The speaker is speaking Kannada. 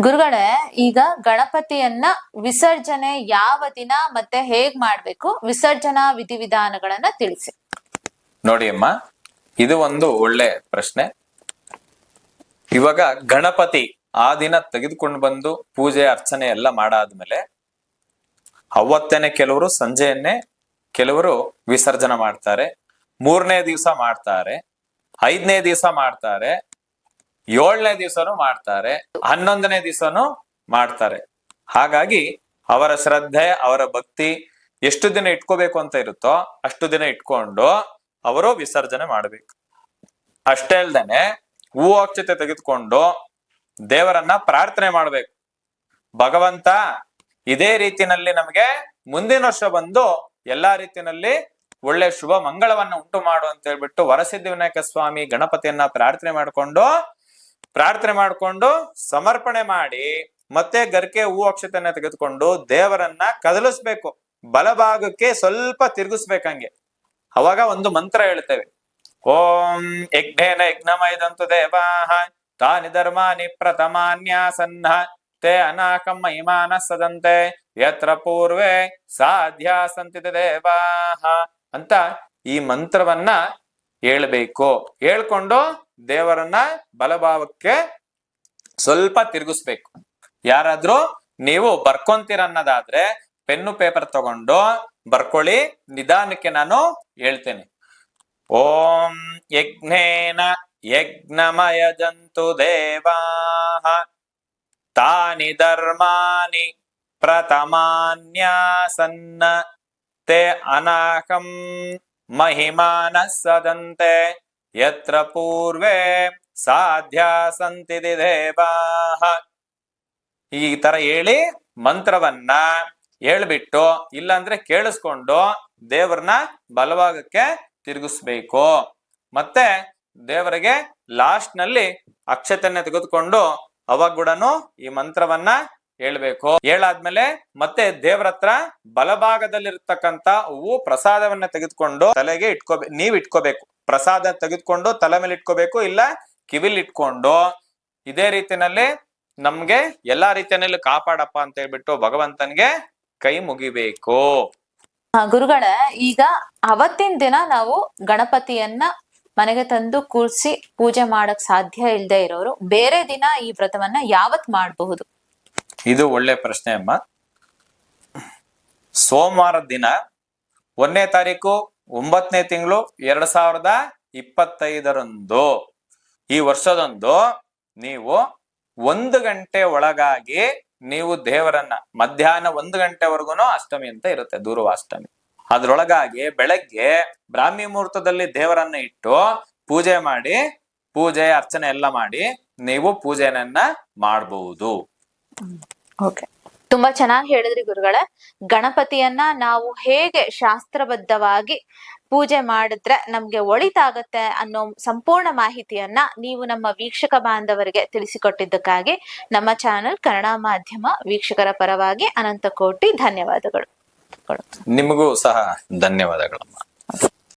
ಗುರುಗಳೇ, ಈಗ ಗಣಪತಿಯನ್ನ ವಿಸರ್ಜನೆ ಯಾವ ದಿನ ಮತ್ತೆ ಹೇಗ್ ಮಾಡ್ಬೇಕು? ವಿಸರ್ಜನಾ ವಿಧಿವಿಧಾನಗಳನ್ನ ತಿಳಿಸಿ. ನೋಡಿ ಅಮ್ಮ, ಇದು ಒಂದು ಒಳ್ಳೆ ಪ್ರಶ್ನೆ. ಇವಾಗ ಗಣಪತಿ ಆ ದಿನ ತೆಗೆದುಕೊಂಡು ಬಂದು ಪೂಜೆ, ಅರ್ಚನೆ ಎಲ್ಲ ಮಾಡಾದ್ಮೇಲೆ ಅವತ್ತೇನೆ ಕೆಲವರು ಸಂಜೆಯನ್ನೇ ಕೆಲವರು ವಿಸರ್ಜನೆ ಮಾಡ್ತಾರೆ. ಮೂರನೇ ದಿವಸ ಮಾಡ್ತಾರೆ. ಐದನೇ ದಿವಸ ಮಾಡ್ತಾರೆ. ಏಳನೇ ದಿವಸನೂ ಮಾಡ್ತಾರೆ, ಹನ್ನೊಂದನೇ ದಿವಸನೂ ಮಾಡ್ತಾರೆ. ಹಾಗಾಗಿ ಅವರ ಶ್ರದ್ಧೆ, ಅವರ ಭಕ್ತಿ ಎಷ್ಟು ದಿನ ಇಟ್ಕೋಬೇಕು ಅಂತ ಇರುತ್ತೋ ಅಷ್ಟು ದಿನ ಇಟ್ಕೊಂಡು ಅವರು ವಿಸರ್ಜನೆ ಮಾಡ್ಬೇಕು. ಅಷ್ಟೇ ಅಲ್ದೇನೆ ಹೂ ಅಕ್ಷತೆ ತೆಗೆದುಕೊಂಡು ದೇವರನ್ನ ಪ್ರಾರ್ಥನೆ ಮಾಡ್ಬೇಕು. ಭಗವಂತ ಇದೇ ರೀತಿನಲ್ಲಿ ನಮಗೆ ಮುಂದಿನ ವರ್ಷ ಬಂದು ಎಲ್ಲಾ ರೀತಿನಲ್ಲಿ ಒಳ್ಳೆ ಶುಭ ಮಂಗಳವನ್ನ ಉಂಟು ಮಾಡು ಅಂತ ಹೇಳ್ಬಿಟ್ಟು ವರಸಿದ್ಧಿವಿನಾಯಕ ಸ್ವಾಮಿ ಗಣಪತಿಯನ್ನ ಪ್ರಾರ್ಥನೆ ಮಾಡ್ಕೊಂಡು ಪ್ರಾರ್ಥನೆ ಮಾಡ್ಕೊಂಡು ಸಮರ್ಪಣೆ ಮಾಡಿ ಮತ್ತೆ ಗರ್ಕೆ ಹೂ ಅಕ್ಷತೆಯನ್ನ ತೆಗೆದುಕೊಂಡು ದೇವರನ್ನ ಕದಲಿಸ್ಬೇಕು. ಬಲಭಾಗಕ್ಕೆ ಸ್ವಲ್ಪ ತಿರುಗಿಸ್ಬೇಕಂಗೆ ಅವಾಗ ಒಂದು ಮಂತ್ರ ಹೇಳ್ತೇವೆ. ಓಂ ಯಜ್ಞೇನ ಯಜ್ಞಮಯದಂತು ದೇವಾಹ, ತಾನಿ ಧರ್ಮಾನಿ ಪ್ರಥಮಾನ್ಯಾಸನ್ನ, ತೇ ಅನಾಕಮ್ಮ ಇಮಾನ ಸದಂತೆ ಯತ್ರ ಪೂರ್ವೆ ಸಾಧ್ಯ ಸಂತಿದ ದೇವಾಹ ಅಂತ ಈ ಮಂತ್ರವನ್ನ ಹೇಳ್ಬೇಕು. ಹೇಳ್ಕೊಂಡು ದೇವರನ್ನ ಬಲಭಾವಕ್ಕೆ ಸ್ವಲ್ಪ ತಿರುಗಿಸ್ಬೇಕು. ಯಾರಾದ್ರೂ ನೀವು ಬರ್ಕೊಂತೀರ ಅನ್ನೋದಾದ್ರೆ ಪೆನ್ನು ಪೇಪರ್ ತಗೊಂಡು ಬರ್ಕೊಳ್ಳಿ, ನಿಧಾನಕ್ಕೆ ನಾನು ಹೇಳ್ತೇನೆ. ಓಂ ಯಜ್ಞೇನ ಯಜ್ಞಮಯ ಜಂತು ದೇವಾ ತಾನಿ ಧರ್ಮಾನಿ ಪ್ರಥಮಾನ್ಯಾಸನ್ನ, ತೇ ಅನಾಹಂ ಮಹಿಮಾನ ಸದಂತೆ ಯತ್ರ ಪೂರ್ವೆ ಸಾಧ್ಯ ಸಂತಿ ಈ ತರ ಹೇಳಿ ಮಂತ್ರವನ್ನ ಹೇಳ್ಬಿಟ್ಟು, ಇಲ್ಲಾಂದ್ರೆ ಕೇಳಿಸ್ಕೊಂಡು ದೇವರನ್ನ ಬಲಭಾಗಕ್ಕೆ ತಿರುಗಿಸ್ಬೇಕು. ಮತ್ತೆ ದೇವರಿಗೆ ಲಾಸ್ಟ್ನಲ್ಲಿ ಅಕ್ಷತೆಯನ್ನ ತೆಗೆದುಕೊಂಡು ಅವಾಗ ಕೂಡ ಈ ಮಂತ್ರವನ್ನ ಹೇಳ್ಬೇಕು. ಹೇಳಾದ್ಮೇಲೆ ಮತ್ತೆ ದೇವರ ಹತ್ರ ಬಲಭಾಗದಲ್ಲಿರ್ತಕ್ಕಂತ ಹೂವು ಪ್ರಸಾದವನ್ನ ತೆಗೆದುಕೊಂಡು ತಲೆಗೆ ಇಟ್ಕೋಬೇಕು ನೀವ್ ಇಟ್ಕೋಬೇಕು ಪ್ರಸಾದ ತೆಗೆದುಕೊಂಡು ತಲೆ ಮೇಲೆ ಇಟ್ಕೋಬೇಕು ಇಲ್ಲ ಕಿವಿಲ್ ಇಟ್ಕೊಂಡು. ಇದೇ ರೀತಿನಲ್ಲಿ ನಮ್ಗೆ ಎಲ್ಲಾ ರೀತಿಯಲ್ಲಿ ಕಾಪಾಡಪ್ಪ ಅಂತ ಹೇಳ್ಬಿಟ್ಟು ಭಗವಂತನ್ಗೆ ಕೈ ಮುಗಿಬೇಕು. ಗುರುಗಳೇ ಈಗ ಅವತ್ತಿನ ದಿನ ನಾವು ಗಣಪತಿಯನ್ನ ಮನೆಗೆ ತಂದು ಕೂರ್ಸಿ ಪೂಜೆ ಮಾಡಕ್ ಸಾಧ್ಯ ಇಲ್ಲದೆ ಇರೋರು ಬೇರೆ ದಿನ ಈ ವ್ರತವನ್ನ ಯಾವತ್ ಮಾಡಬಹುದು? ಇದು ಒಳ್ಳೆ ಪ್ರಶ್ನೆ ಅಮ್ಮ. ಸೋಮವಾರ ದಿನ ಒಂದನೇ ತಾರೀಕು ಒಂಬತ್ತನೇ ತಿಂಗಳು ಎರಡ್ ಸಾವಿರದ ಇಪ್ಪತ್ತೈದರಂದು. ಈ ವರ್ಷದಂದು ನೀವು ಒಂದು ಗಂಟೆ ಒಳಗಾಗಿ ನೀವು ದೇವರನ್ನ, ಮಧ್ಯಾಹ್ನ ಒಂದು ಗಂಟೆವರೆಗೂ ಅಷ್ಟಮಿ ಅಂತ ಇರುತ್ತೆ, ದೂರ್ವಾಷ್ಟಮಿ. ಅದ್ರೊಳಗಾಗಿ ಬೆಳಗ್ಗೆ ಬ್ರಾಹ್ಮಿ ಮುಹೂರ್ತದಲ್ಲಿ ದೇವರನ್ನ ಇಟ್ಟು ಪೂಜೆ ಮಾಡಿ, ಪೂಜೆ, ಅರ್ಚನೆ ಎಲ್ಲ ಮಾಡಿ ನೀವು ಪೂಜೆನನ್ನ ಮಾಡಬಹುದು ಓಕೆ. ತುಂಬಾ ಚೆನ್ನಾಗಿ ಹೇಳಿದ್ರಿ ಗುರುಗಳೇ. ಗಣಪತಿಯನ್ನ ನಾವು ಹೇಗೆ ಶಾಸ್ತ್ರಬದ್ಧವಾಗಿ ಪೂಜೆ ಮಾಡಿದ್ರೆ ನಮ್ಗೆ ಒಳಿತಾಗತ್ತೆ ಅನ್ನೋ ಸಂಪೂರ್ಣ ಮಾಹಿತಿಯನ್ನ ನೀವು ನಮ್ಮ ವೀಕ್ಷಕ ಬಾಂಧವರಿಗೆ ತಿಳಿಸಿಕೊಟ್ಟಿದ್ದಕ್ಕಾಗಿ ನಮ್ಮ ಚಾನೆಲ್ ಕನ್ನಡ ಮಾಧ್ಯಮ ವೀಕ್ಷಕರ ಪರವಾಗಿ ಅನಂತ ಕೋಟಿ ಧನ್ಯವಾದಗಳು. ನಿಮಗೂ ಸಹ ಧನ್ಯವಾದಗಳಮ್ಮ.